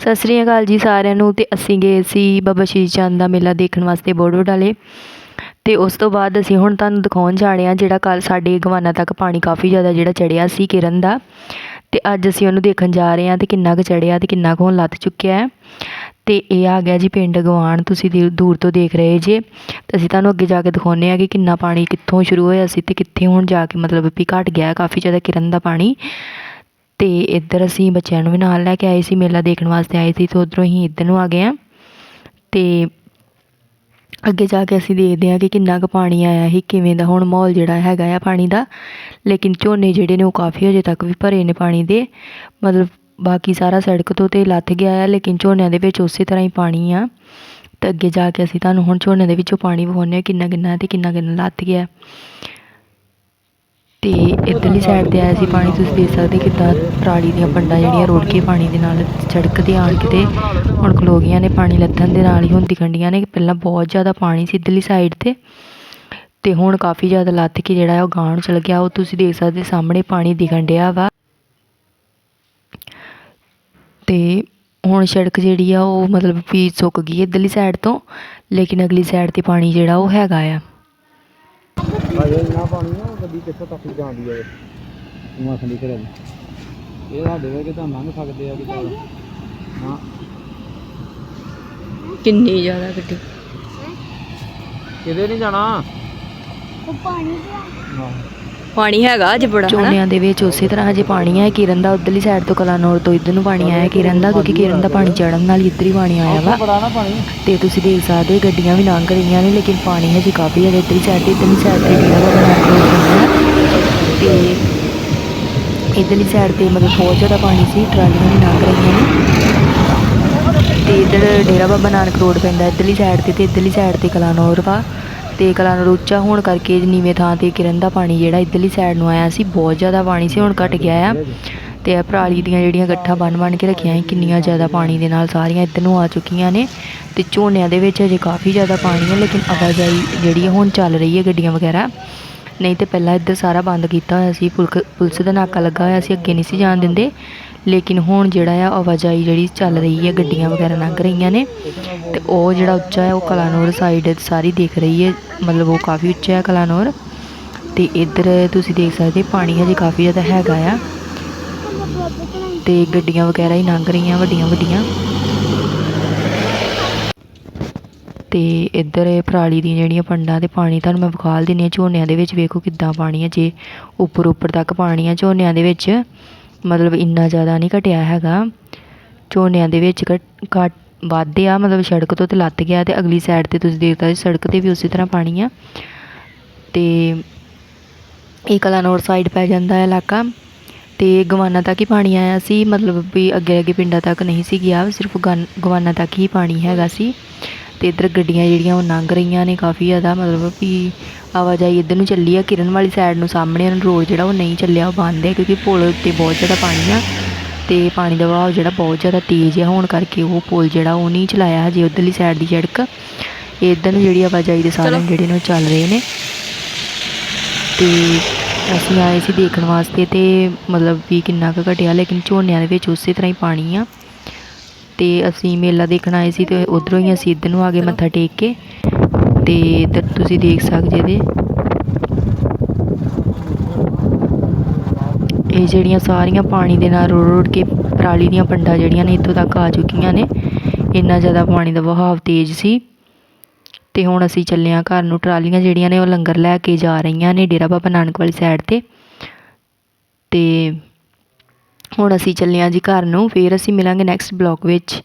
ਸਤਿ ਸ੍ਰੀ ਅਕਾਲ ਜੀ ਸਾਰਿਆਂ ਨੂੰ ਤੇ ਅਸੀਂ ਗਏ ਸੀ ਬਾਬਾ ਸ਼ੀਸ਼ ਚੰਦ ਦਾ ਮੇਲਾ ਦੇਖਣ ਵਾਸਤੇ ਬੋੜ ਬਡਾਲੇ ਤੇ ਉਸ ਤੋਂ ਬਾਅਦ ਅਸੀਂ ਹੁਣ ਤੁਹਾਨੂੰ ਦਿਖਾਉਣ ਜਾ ਰਹੇ ਹਾਂ ਜਿਹੜਾ ਕੱਲ ਸਾਡੇ ਗਵਾਨਾ ਤੱਕ ਪਾਣੀ ਕਾਫੀ ਜ਼ਿਆਦਾ ਜਿਹੜਾ ਚੜਿਆ ਸੀ ਕਿਰਨ ਦਾ। ਤੇ ਅੱਜ ਅਸੀਂ ਉਹਨੂੰ ਦੇਖਣ ਜਾ ਰਹੇ ਹਾਂ ਤੇ ਕਿੰਨਾ ਕੁ ਚੜਿਆ ਤੇ ਕਿੰਨਾ ਕੁ ਹੁਣ ਲੱਥ ਚੁੱਕਿਆ ਹੈ। ਤੇ ਇਹ ਆ ਗਿਆ ਜੀ ਪਿੰਡ ਗਵਾਨ, ਤੁਸੀਂ ਦੇ- ਦੂਰ ਤੋਂ ਦੇਖ ਰਹੇ ਜੇ। ਤੇ ਅਸੀਂ ਤੁਹਾਨੂੰ ਅੱਗੇ ਜਾ ਕੇ ਦਿਖਾਉਂਦੇ ਆ ਕਿ ਕਿੰਨਾ ਪਾਣੀ ਕਿੱਥੋਂ ਸ਼ੁਰੂ ਹੋਇਆ ਸੀ ਤੇ ਕਿੱਥੇ ਹੁਣ ਜਾ ਕੇ ਮਤਲਬ ਵੀ ਘਟ ਗਿਆ ਕਾਫੀ ਜ਼ਿਆਦਾ ਕਿਰਨ ਦਾ ਪਾਣੀ। ਅਤੇ ਇੱਧਰ ਅਸੀਂ ਬੱਚਿਆਂ ਨੂੰ ਵੀ ਨਾਲ ਲੈ ਕੇ ਆਏ ਸੀ, ਮੇਲਾ ਦੇਖਣ ਵਾਸਤੇ ਆਏ ਸੀ ਅਤੇ ਉੱਧਰੋਂ ਹੀ ਇੱਧਰ ਨੂੰ ਆ ਗਏ ਹਾਂ। ਅਤੇ ਅੱਗੇ ਜਾ ਕੇ ਅਸੀਂ ਦੇਖਦੇ ਹਾਂ ਕਿ ਕਿੰਨਾ ਕੁ ਪਾਣੀ ਆਇਆ ਸੀ, ਕਿਵੇਂ ਦਾ ਹੁਣ ਮਾਹੌਲ ਜਿਹੜਾ ਹੈਗਾ ਆ ਪਾਣੀ ਦਾ। ਲੇਕਿਨ ਝੋਨੇ ਜਿਹੜੇ ਨੇ ਉਹ ਕਾਫੀ ਹਜੇ ਤੱਕ ਵੀ ਭਰੇ ਨੇ ਪਾਣੀ ਦੇ। ਮਤਲਬ ਬਾਕੀ ਸਾਰਾ ਸੜਕ ਤੋਂ ਤੇ ਲੱਥ ਗਿਆ ਆ, ਲੇਕਿਨ ਝੋਨਿਆਂ ਦੇ ਵਿੱਚ ਉਸੇ ਤਰ੍ਹਾਂ ਹੀ ਪਾਣੀ ਆ। ਤੇ ਅੱਗੇ ਜਾ ਕੇ ਅਸੀਂ ਤੁਹਾਨੂੰ ਹੁਣ ਝੋਨੇ ਦੇ ਵਿੱਚੋਂ ਪਾਣੀ ਵਿਖਾਉਂਦੇ ਹਾਂ ਕਿੰਨਾ ਕਿੰਨਾ ਤੇ ਕਿੰਨਾ ਕਿੰਨਾ ਲੱਥ ਗਿਆ। ਇੱਧਰਲੀ ਸਾਈਡ ਤੇ ਆਇਆ ਸੀ, ਪਾਣੀ ਤੁਸੀਂ ਦੇਖ ਸਕਦੇ ਕਿੱਦਾਂ ਪਰਾਲੀ ਦੀਆਂ ਪੰਡਾਂ ਜਿਹੜੀਆਂ ਰੋੜ ਕੇ ਪਾਣੀ ਦੇ ਨਾਲ ਸੜਕ ਤੇ ਆਣ ਕੇ ਹੁਣ ਖਲੋ ਗਈਆਂ ਨੇ, ਪਾਣੀ ਲੱਥਣ ਦੇ ਨਾਲ ਹੀ ਹੁਣ ਦਿਖਣ ਡੀਆਂ ਨੇ, ਪਹਿਲਾਂ ਬਹੁਤ ਜ਼ਿਆਦਾ ਪਾਣੀ ਸੀ ਇੱਧਰਲੀ ਸਾਈਡ ਤੇ ਤੇ ਹੁਣ ਕਾਫੀ ਜ਼ਿਆਦਾ ਲੱਥ ਕੇ ਜਿਹੜਾ ਉਹ ਗਾਂਹ ਚਲ ਗਿਆ, ਉਹ ਤੁਸੀਂ ਦੇਖ ਸਕਦੇ ਸਾਹਮਣੇ ਪਾਣੀ ਦਿਖਣ ਡਿਆ ਵਾ। ਤੇ ਹੁਣ ਸੜਕ ਜਿਹੜੀ ਆ ਉਹ ਮਤਲਬ ਵੀ ਸੁੱਕ ਗਈ ਇੱਧਰਲੀ ਸਾਈਡ ਤੋਂ, ਲੇਕਿਨ ਅਗਲੀ ਸਾਈਡ ਤੇ ਪਾਣੀ ਜਿਹੜਾ ਉਹ ਹੈਗਾ ਆ। ਅਜੇ ਇੰਨਾ ਪਾਣੀ ਆ ਗੱਡੀ ਕਿੱਥੋਂ ਤੱਕ ਜਾਂਦੀ ਆ ਤੂੰ ਆਖਣ ਦੀ ਘਰੇ ਇਹ ਸਾਡੇ ਵੇ ਕਿ ਤਾਂ ਲੰਘ ਸਕਦੇ ਆ ਕਿ ਚੱਲ ਹਾਂ। ਕਿੰਨੀ ਜ਼ਿਆਦਾ ਗੱਡੀ। ਕਿਤੇ ਨਹੀਂ ਜਾਣਾ? ਉਹ ਪਾਣੀ ਹਾਂ। ਪਾਣੀ ਹੈਗਾ ਅੱਜ ਬੜਾ ਝੋਨਿਆਂ ਦੇ ਵਿੱਚ ਉਸੇ ਤਰ੍ਹਾਂ ਹਜੇ ਪਾਣੀ ਹੈ ਕਿਰਨ ਦਾ ਉਧਰਲੀ ਸਾਈਡ ਤੋਂ ਕਲਾਨੌਰ ਤੋਂ ਇੱਧਰ ਨੂੰ ਪਾਣੀ ਆਇਆ। ਕਿਰਨ ਦਾ ਕਿਉਂਕਿ ਕਿਰਨ ਦਾ ਪਾਣੀ ਚੜਨ ਨਾਲ ਇੱਧਰ ਹੀ ਪਾਣੀ ਆਇਆ ਵਾ। ਤੇ ਤੁਸੀਂ ਦੇਖ ਸਕਦੇ ਹੋ ਗੱਡੀਆਂ ਵੀ ਲੰਘ ਰਹੀਆਂ ਨੇ ਲੇਕਿਨ ਪਾਣੀ ਹਜੇ ਕਾਫੀ ਹੈ ਇੱਧਰਲੀ ਸਾਈਡ ਤੇ ਇੱਧਰਲੀ ਸਾਈਡ ਤੇ ਡੇਰਾ ਬਾਬਾ ਨਾਨਕ। ਤੇ ਇੱਧਰਲੀ ਸਾਈਡ ਤੇ ਮਤਲਬ ਬਹੁਤ ਜ਼ਿਆਦਾ ਪਾਣੀ ਸੀ ਟਰਾਲੀਆਂ ਵੀ ਲੰਘ ਰਹੀਆਂ ਨੇ। ਤੇ ਇੱਧਰ ਡੇਰਾ ਬਾਬਾ ਨਾਨਕ ਰੋਡ ਪੈਂਦਾ ਇੱਧਰਲੀ ਸਾਈਡ ਤੇ ਤੇ ਇੱਧਰਲੀ ਸਾਈਡ ਤੇ ਕਲਾਨੌਰ ਵਾ। ਤੇ ਕਲਾਨੌਰ ਰੋਚਾ ਹੋਣ ਕਰਕੇ ਨੀਵੇਂ ਥਾਂ ਤੇ ਕਿਰਨ ਦਾ ਪਾਣੀ ਜਿਹੜਾ ਇੱਧਰਲੀ ਸਾਈਡ ਨੂੰ ਆਇਆ ਸੀ, ਬਹੁਤ ਜ਼ਿਆਦਾ ਪਾਣੀ ਸੀ, ਹੁਣ ਘਟ ਗਿਆ ਆ। ਤੇ ਇਹ ਪਰਾਲੀ ਦੀਆਂ ਜਿਹੜੀਆਂ ਗੱਠਾਂ ਬੰਨ ਬੰਨ ਕੇ ਰੱਖੀਆਂ ਸੀ, ਕਿੰਨੀਆਂ ਜ਼ਿਆਦਾ ਪਾਣੀ ਦੇ ਨਾਲ ਸਾਰੀਆਂ ਇੱਧਰ ਨੂੰ ਆ ਚੁੱਕੀਆਂ ਨੇ। ਤੇ ਝੋਨਿਆਂ ਦੇ ਵਿੱਚ ਅਜੇ ਕਾਫੀ ਜ਼ਿਆਦਾ ਪਾਣੀ ਹੈ ਲੇਕਿਨ ਆਵਾਜਾਈ ਜਿਹੜੀ ਹੈ ਹੁਣ ਚੱਲ ਰਹੀ ਹੈ ਗੱਡੀਆਂ ਵਗੈਰਾ। ਨਹੀਂ ਤੇ ਪਹਿਲਾਂ ਇੱਧਰ ਸਾਰਾ ਬੰਦ ਕੀਤਾ ਹੋਇਆ ਸੀ, ਪੁਲਕ- ਪੁਲਿਸ ਦਾ ਨਾਕਾ ਲੱਗਾ ਹੋਇਆ ਸੀ, ਅੱਗੇ ਨਹੀਂ ਸੀ ਜਾਣ ਦਿੰਦੇ। ਲੇਕਿਨ ਹੁਣ ਜਿਹੜਾ ਆ ਆਵਾਜਾਈ ਜਿਹੜੀ ਚੱਲ ਰਹੀ ਹੈ ਗੱਡੀਆਂ ਵਗੈਰਾ ਲੰਘ ਰਹੀਆਂ ਨੇ ਤੇ ਉਹ ਜਿਹੜਾ ਉੱਚਾ ਹੈ ਉਹ ਕਲਾਨੌਰ ਸਾਈਡ ਸਾਰੀ ਦਿਖ ਰਹੀ ਹੈ ਮਤਲਬ ਉਹ ਕਾਫੀ ਉੱਚਾ ਹੈ ਕਲਾਨੌਰ ਤੇ ਇੱਧਰ ਤੁਸੀਂ ਦੇਖ ਸਕਦੇ, ਪਾਣੀ ਹਜੇ ਕਾਫੀ ਜ਼ਿਆਦਾ ਹੈਗਾ ਆ ਤੇ ਗੱਡੀਆਂ ਵਗੈਰਾ ਹੀ ਲੰਘ ਰਹੀਆਂ, ਵੱਡੀਆਂ ਵੱਡੀਆਂ। ਤੇ ਇੱਧਰ ਇਹ ਪਰਾਲੀ ਦੀਆਂ ਜਿਹੜੀਆਂ ਪੰਡਾਂ ਤੇ ਪਾਣੀ, ਤੁਹਾਨੂੰ ਮੈਂ ਵਿਖਾਲ ਦਿੰਦੀ ਹਾਂ, ਝੋਨਿਆਂ ਦੇ ਵਿੱਚ ਵੇਖੋ ਕਿੱਦਾਂ ਪਾਣੀ ਹੈ ਜੇ ਉੱਪਰ ਉੱਪਰ ਤੱਕ ਪਾਣੀ ਹੈ ਝੋਨਿਆਂ ਦੇ ਵਿੱਚ। ਮਤਲਬ ਇੰਨਾ ਜ਼ਿਆਦਾ ਨਹੀਂ ਘਟਿਆ ਹੈਗਾ। ਝੋਨਿਆਂ ਦੇ ਵਿੱਚ ਘਟ, ਘੱਟ ਵੱਧ ਆ, ਮਤਲਬ ਸੜਕ ਤੋਂ ਤੇ ਲੱਤ ਗਿਆ ਤੇ ਅਗਲੀ ਸਾਈਡ ਤੇ ਤੁਸੀਂ ਦੇਖ ਸਕਦੇ ਸੜਕ ਤੇ ਵੀ ਉਸੇ ਤਰ੍ਹਾਂ ਪਾਣੀ ਆ। ਤੇ ਇਹ ਕਲਾਨੌਰ ਸਾਈਡ ਪੈ ਜਾਂਦਾ ਹੈ ਇਲਾਕਾ। ਤੇ ਗਵਾਨਾ ਤੱਕ ਹੀ ਪਾਣੀ ਆਇਆ ਸੀ, ਮਤਲਬ ਵੀ ਅੱਗੇ ਅੱਗੇ ਪਿੰਡਾਂ ਤੱਕ ਨਹੀਂ ਸੀ ਗਿਆ, ਸਿਰਫ ਗਨ- ਗਵਾਨਾ ਤੱਕ ਹੀ ਪਾਣੀ ਹੈਗਾ ਸੀ। ਤੇ ਇੱਧਰ ਗੱਡੀਆਂ ਜਿਹੜੀਆਂ ਉਹ ਲੰਘ ਰਹੀਆਂ ਨੇ ਕਾਫੀ ਜ਼ਿਆਦਾ, ਮਤਲਬ ਵੀ ਆਵਾਜਾਈ ਇੱਧਰ ਨੂੰ ਚੱਲੀ ਆ ਕਿਰਨ ਵਾਲੀ ਸਾਈਡ ਨੂੰ ਸਾਹਮਣੇ ਰੋਡ ਜਿਹੜਾ ਉਹ ਨਹੀਂ ਚੱਲਿਆ ਉਹ ਬੰਦ ਹੈ ਕਿਉਂਕਿ ਪੁਲ ਉੱਤੇ ਬਹੁਤ ਜ਼ਿਆਦਾ ਪਾਣੀ ਆ ਤੇ ਪਾਣੀ ਦਾ ਵਹਾਅ ਜਿਹੜਾ ਬਹੁਤ ਜ਼ਿਆਦਾ ਤੇਜ਼ ਹੈ ਹੋਣ ਕਰਕੇ ਉਹ ਪੁਲ ਜਿਹੜਾ ਉਹ ਨਹੀਂ ਚਲਾਇਆ ਹਜੇ ਉਧਰਲੀ ਸਾਈਡ ਦੀ ਸੜਕ। ਇੱਧਰ ਨੂੰ ਜਿਹੜੀ ਆਵਾਜਾਈ ਦੇ ਸਾਧਨ ਜਿਹੜੇ ਨੇ ਚੱਲ ਰਹੇ ਨੇ। ਤੇ ਅਸੀਂ ਆਏ ਸੀ ਦੇਖਣ ਵਾਸਤੇ ਤੇ ਮਤਲਬ ਵੀ ਕਿੰਨਾ ਕੁ ਘਟਿਆ ਲੇਕਿਨ ਝੋਨਿਆਂ ਦੇ ਵਿੱਚ ਉਸੇ ਤਰ੍ਹਾਂ ਹੀ ਪਾਣੀ ਆ। ਤੇ ਅਸੀਂ ਮੇਲਾ ਦੇਖਣ ਆਏ ਸੀ ਤੇ ਉਧਰੋਂ ਹੀ ਅਸੀਂ ਇੱਧਰ ਨੂੰ ਆ ਗਏ ਮੱਥਾ ਟੇਕ ਕੇ। ਤੇ ਇੱਧਰ ਤੁਸੀਂ ਦੇਖ ਸਕਦੇ ਜੇ। ਇਹ ਜਿਹੜੀਆਂ ਸਾਰੀਆਂ ਪਾਣੀ ਦੇ ਨਾਲ ਰੋੜ ਰੋੜ ਕੇ ਪਰਾਲੀ ਦੀਆਂ ਪੰਡਾਂ ਜਿਹੜੀਆਂ ਨੇ ਇੱਥੋਂ ਤੱਕ ਆ ਚੁੱਕੀਆਂ ਨੇ, ਇੰਨਾ ਜ਼ਿਆਦਾ ਪਾਣੀ ਦਾ ਵਹਾਅ ਤੇਜ਼ ਸੀ। ਤੇ ਹੁਣ ਅਸੀਂ ਚੱਲੇ ਹਾਂ ਘਰ ਨੂੰ। ਟਰਾਲੀਆਂ ਜਿਹੜੀਆਂ ਨੇ ਉਹ ਲੰਗਰ ਲੈ ਕੇ ਜਾ ਰਹੀਆਂ ਨੇ ਡੇਰਾ ਬਾਬਾ ਨਾਨਕ ਵਾਲੀ ਸਾਈਡ ਤੇ। ਤੇ ਹੁਣ ਅਸੀਂ ਚੱਲੇ ਹਾਂ ਜੀ ਘਰ ਨੂੰ, ਫੇਰ ਅਸੀਂ ਮਿਲਾਂਗੇ ਨੈਕਸਟ ਬਲੌਗ ਵਿੱਚ।